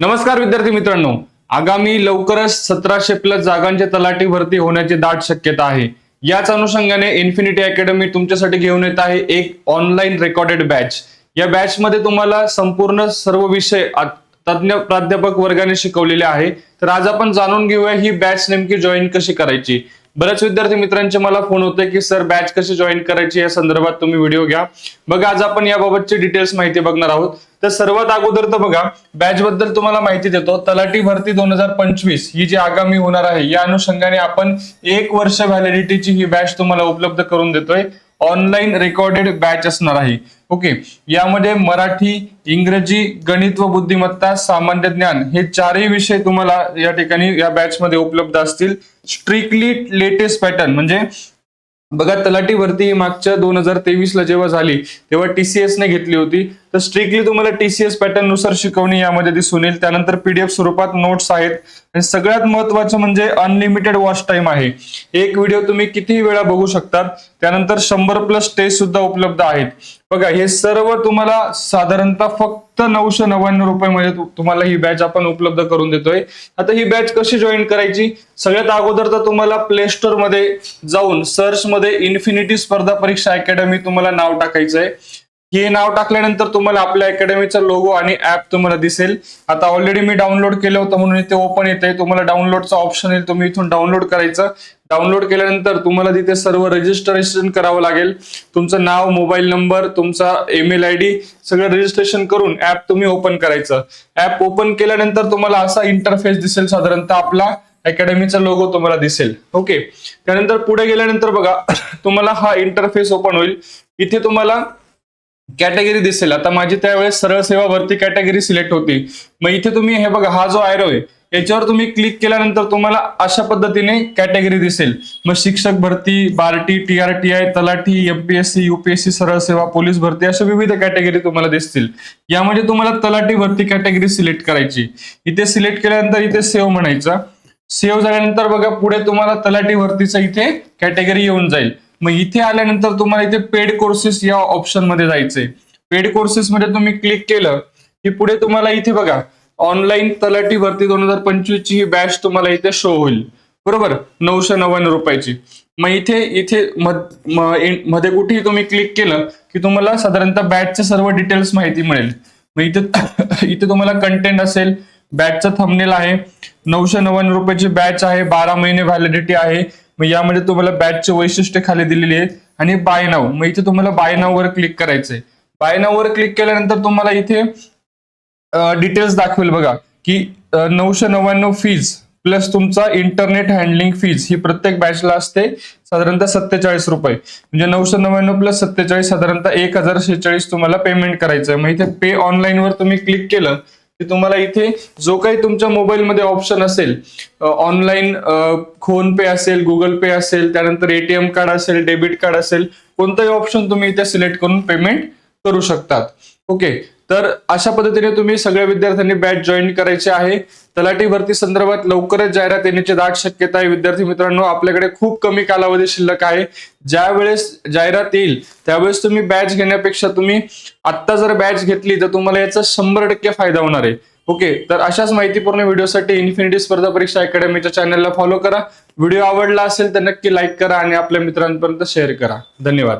नमस्कार विद्यार्थी मित्रांनो. आगामी लवकरच सतराशे प्लस जागांची तलाठी भरती होण्याची दाट शक्यता आहे. याच अनुषंगाने इन्फिनिटी अकॅडमी तुमच्यासाठी घेऊन येत आहे एक ऑनलाईन रेकॉर्डेड बॅच या बॅच मध्ये तुम्हाला संपूर्ण सर्व विषय तज्ज्ञ तज्ञ प्राध्यापक वर्गाने शिकवलेले आहे. तर आज आपण जाणून घेऊया ही बॅच नेमकी जॉईन कशी करायची. बऱ्याच विद्यार्थी मित्रांचे मला फोन होते की सर बॅच कशी जॉईन करायची? या संदर्भात तुम्ही व्हिडिओ घ्या. बघा आज आपण याबाबतची डिटेल्स माहिती बघणार आहोत. तर सर्वात अगोदर तर बघा बॅच बद्दल तुम्हाला माहिती देतो. तलाठी भरती दोन हजार पंचवीस ही जी आगामी होणार आहे या अनुषंगाने आपण एक वर्ष व्हॅलिडिटीची ही बॅच तुम्हाला उपलब्ध करून देतोय. ऑनलाईन रेकॉर्डेड बॅच असणार आहे. ओके यामध्ये मराठी इंग्रजी गणित व बुद्धिमत्ता सामान्य ज्ञान हे चारही विषय तुम्हाला या ठिकाणी या बॅच मध्ये उपलब्ध असतील. स्ट्रिक्टली लेटेस्ट पॅटर्न म्हणजे बघा तलाठी भरती ही मागच्या दोन हजार तेवीस ला जेव्हा झाली तेव्हा टीसीएसने घेतली होती. तर स्ट्रिक्टली तुम्हाला टीसीएस पॅटर्ननुसार शिकवणी यामध्ये दिसून येईल. त्यानंतर पीडीएफ स्वरूपात नोट्स आहेत. आणि सगळ्यात महत्वाचं म्हणजे अनलिमिटेड वॉच टाइम आहे. एक व्हिडिओ तुम्ही कितीही वेळा बघू शकतात. त्यानंतर शंभर प्लस टेस्ट सुद्धा उपलब्ध आहेत. बघा हे सर्व तुम्हाला साधारणतः फक्त नऊशे नव्याण्णव रुपयामध्ये तुम्हाला ही बॅच आपण उपलब्ध करून देतोय. आता ही बॅच कशी जॉईन करायची? सगळ्यात अगोदर तर तुम्हाला प्ले स्टोरमध्ये जाऊन सर्च मध्ये इन्फिनिटी स्पर्धा परीक्षा अकॅडमी तुम्हाला नाव टाकायचं आहे हे नाव टाकल्यानंतर तुम्हाला आपल्या अकॅडमीचा लोगो आणि ऍप तुम्हाला दिसेल. आता ऑलरेडी मी डाउनलोड केलं होतं म्हणून इथे ओपन येते तुम्हाला डाउनलोडचा ऑप्शन येईल तुम्ही इथून डाउनलोड करायचं. डाउनलोड केल्यानंतर तुम्हाला तिथे सर्व रजिस्ट्रेशन करावं लागेल. तुमचं नाव मोबाईल नंबर तुमचा ईमेल आय डी सगळं रजिस्ट्रेशन करून ऍप तुम्ही ओपन करायचं. ऍप ओपन केल्यानंतर तुम्हाला असा इंटरफेस दिसेल साधारणतः आपला. अकॅडमीचा लोगो तुम्हाला दिसेल. ओके त्यानंतर पुढे गेल्यानंतर बघा तुम्हाला हा इंटरफेस ओपन होईल. इथे तुम्हाला कॅटेगरी दिसेल. आता माझी त्यावेळेस सरळ सेवा भरती कॅटेगरी सिलेक्ट होती. मग इथे तुम्ही हे बघा हा जो आयरो आहे याच्यावर तुम्ही क्लिक केल्यानंतर तुम्हाला अशा पद्धतीने कॅटेगरी दिसेल. मग शिक्षक भरती बार्टी आय तलाठी एमपीएससी युपीएससी सरळ सेवा पोलीस भरती अशा विविध कॅटेगरी तुम्हाला दिसतील. यामध्ये तुम्हाला तलाठी भरती कॅटेगरी सिलेक्ट करायची. इथे सिलेक्ट केल्यानंतर इथे सेव्ह म्हणायचा. सेव्ह झाल्यानंतर बघा पुढे तुम्हाला तलाठी भरतीचा इथे कॅटेगरी येऊन जाईल. मग इथे आल्यानंतर तुम्हाला इथे पेड कोर्सेस या ऑप्शनमध्ये जायचंय. पेड कोर्सेस मध्ये तुम्ही क्लिक केलं की पुढे तुम्हाला इथे बघा ऑनलाईन तलाठी भरती दोन हजार पंचवीस ची ही बॅच तुम्हाला इथे शो होईल. बरोबर? नऊशे नव्याण्णव रुपयाची. मग इथे इथे म- मध्ये कुठेही तुम्ही क्लिक केलं की तुम्हाला साधारणतः बॅचचे सर्व डिटेल्स माहिती मिळेल. मग इथे इथे तुम्हाला कंटेंट असेल बॅचचा थंबनेल आहे. नऊशे नव्याण्णव रुपयाची बॅच आहे बारा महिने व्हॅलिडिटी आहे. मग यामध्ये तुम्हाला बॅचचे वैशिष्ट्य खाली दिलेली आहेत. आणि बाय नाव मग इथे तुम्हाला बाय नाव वर क्लिक करायचंय. बाय नाव वर क्लिक केल्यानंतर तुम्हाला इथे डिटेल्स दाखवेल बघा की नऊशे नव्याण्णव फीज प्लस तुमचा इंटरनेट हँडलिंग फीज ही प्रत्येक बॅचला असते साधारणतः सत्तेचाळीस रुपये. म्हणजे नऊशे नव्याण्णव प्लस सत्तेचाळीस साधारणतः एक हजार शेहेचाळीस तुम्हाला पेमेंट करायचं आहे मग इथे पे ऑनलाईन वर तुम्ही क्लिक केलं की तुम्हाला इथे जो काही तुमच्या मोबाईलमध्ये ऑप्शन असेल ऑनलाईन फोन पे असेल गुगल पे असेल त्यानंतर एटीएम कार्ड असेल डेबिट कार्ड असेल कोणताही ऑप्शन तुम्ही इथे सिलेक्ट करून पेमेंट करू शकतात. ओके तर अशा पद्धतीने तुम्ही सगळ्या विद्यार्थ्यांनी बॅच जॉईन करायचे आहे. तलाठी भरती संदर्भात लवकरच जाहिरात येण्याची दाट शक्यता आहे. विद्यार्थी मित्रांनो आपल्याकडे खूप कमी कालावधी शिल्लक आहे. ज्या वेळेस जाहिरात येईल त्यावेळेस तुम्ही बॅच घेण्यापेक्षा तुम्ही आत्ता जर बॅच घेतली तर तुम्हाला याचा शंभर टक्के फायदा होणार आहे. ओके तर अशाच माहितीपूर्ण व्हिडिओसाठी इन्फिनिटी स्पर्धा परीक्षा अकॅडमीच्या चॅनलला फॉलो करा. व्हिडिओ आवडला असेल तर नक्की लाईक करा आणि आपल्या मित्रांपर्यंत शेअर करा. धन्यवाद.